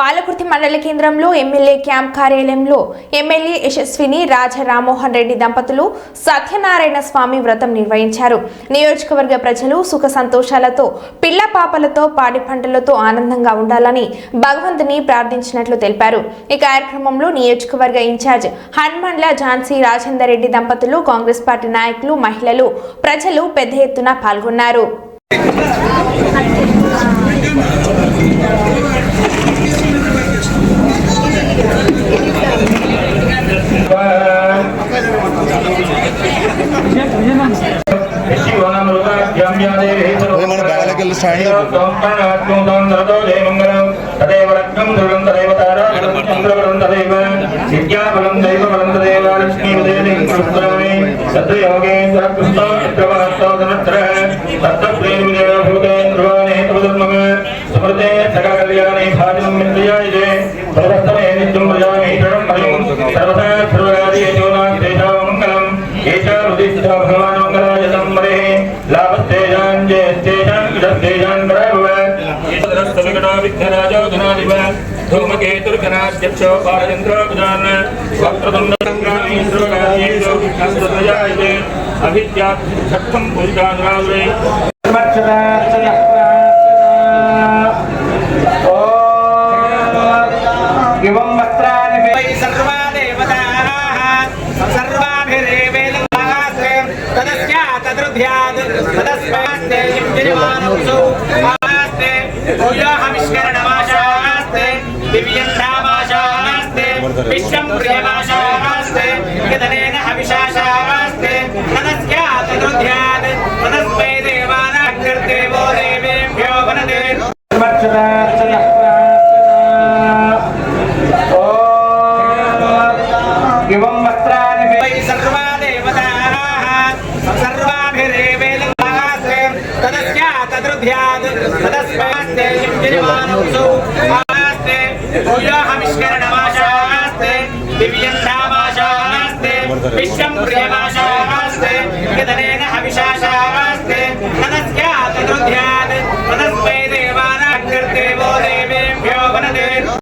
పాలకుర్తి మండల కేంద్రంలో MLA camp కార్యాలయంలో ఎమ్మెల్యే యశస్విని రాజా రామ్మోహన్ రెడ్డి దంపతులు సత్యనారాయణ స్వామి వ్రతం నిర్వహించారు. నియోజకవర్గ ప్రజలు సుఖ సంతోషాలతో పిల్ల పాపలతో పాడి పంటలతో ఆనందంగా ఉండాలని భగవంతుని ప్రార్థించినట్లు తెలిపారు. ఈ కార్యక్రమంలో నియోజకవర్గ ఇన్ఛార్జ్ హనుమండ్ల ఝాన్సీ రాజేందర్ రెడ్డి దంపతులు కాంగ్రెస్ పార్టీ నాయకులు మహిళలు ప్రజలు పెద్ద ఎత్తున పాల్గొన్నారు. విద్యాబలం దైవబలం తదేవ లక్ష్మీపదేవం సద్యోగేంద్ర కృష్ణ చక్రవర్తోదనత్ర సప్తప్రేమిదేవ భూతేంద్రవాణే సకల కళ్యాణే భాజనం మిత్రయాయే ప్రవర్తమే నిత్యం ప్రజామేషణం మరియు సర్వదా च भगवानमङ्गलायतम्बरे लाभस्तेजान् जयस्तेजान् विषस्तेजान् भरभव ेतदस्तविघ्नराजो घनादिव धूमकेतुर्घनाध्यक्षो पारयन्द्रो गुजान् वक्त्रतुण्डसङ्ग्रामीन्द्रोगायते अभिद्यात्म पूजितानुरागुरे तदस्मास्ते युज्यमानसौ आस्ते पूजाहमिष्करणभाषास्ते दिव्यन्धाभाषास्ते विश्वं प्रियभाषास्ते यदनेन हविषाशास्ते तदस्यात् रुध्यात् तदस्मै देवानाः कृते वो देवेभ्यो भनते सर्वक्षदा సద్యాద్ సదస్మస్తే యజ్ఞమానౌసౌ ఆస్తే భూయాహమిష్కరణమాశాస్తే దివ్యంధామాశాస్తే విశ్వం ప్రియమాశాస్తే గదనేన హవిషాశాస్తే